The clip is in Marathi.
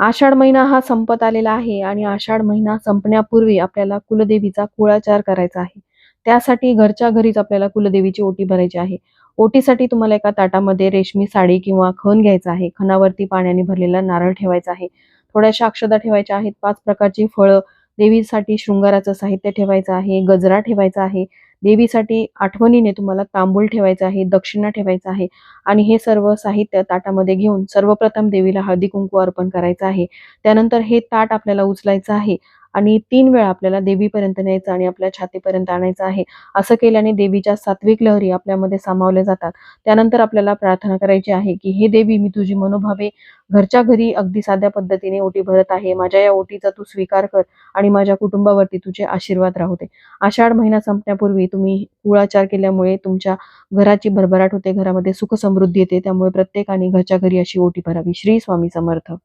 आषाढ महिना हा संपत आलेला आहे आणि आषाढ महिना संपण्यापूर्वी आपल्याला कुलदेवीचा कुळाचार करायचा आहे. त्यासाठी घरच्या घरीच आपल्याला कुलदेवीची ओटी भरायची आहे. ओटीसाठी तुम्हाला एका ताटामध्ये रेशमी साडी किंवा खण घ्यायचा आहे. खणावरती पाण्याने भरलेला नारळ ठेवायचा आहे. थोड्याशा अक्षदा ठेवायच्या आहेत. पाच प्रकारची फळं देवीसाठी शृंगाराचं साहित्य ठेवायचं आहे. गजरा ठेवायचा आहे. देवीसाठी आठवणीने तुम्हाला तांबूल ठेवायचा आहे दक्षिणा ठेवायचा आहे आणि हे सर्व साहित्य ताटामध्ये घेऊन सर्वप्रथम देवीला हळदी कुंकू अर्पण करायचं आहे. त्यानंतर हे ताट आपल्याला उचलायचं आहे. आणि तीन वेळा आपल्याला देवीपर्यंत न्यायचं आणि आपल्या छातीपर्यंत आणायचं आहे. असं केल्याने देवीच्या सात्विक लहरी आपल्यामध्ये सामावल्या जातात. त्यानंतर आपल्याला प्रार्थना करायची आहे की हे देवी मी तुझी मनोभावे घरच्या घरी अगदी साध्या पद्धतीने ओटी भरत आहे. माझ्या या ओटीचा तू स्वीकार कर आणि माझ्या कुटुंबावरती तुझे आशीर्वाद राहू दे. आषाढ महिना संपण्यापूर्वी तुम्ही कुळाचार केल्यामुळे तुमच्या घराची भरभराट होते. घरामध्ये सुख समृद्धी येते. त्यामुळे प्रत्येकाने घरच्या घरी अशी ओटी भरावी. श्री स्वामी समर्थ.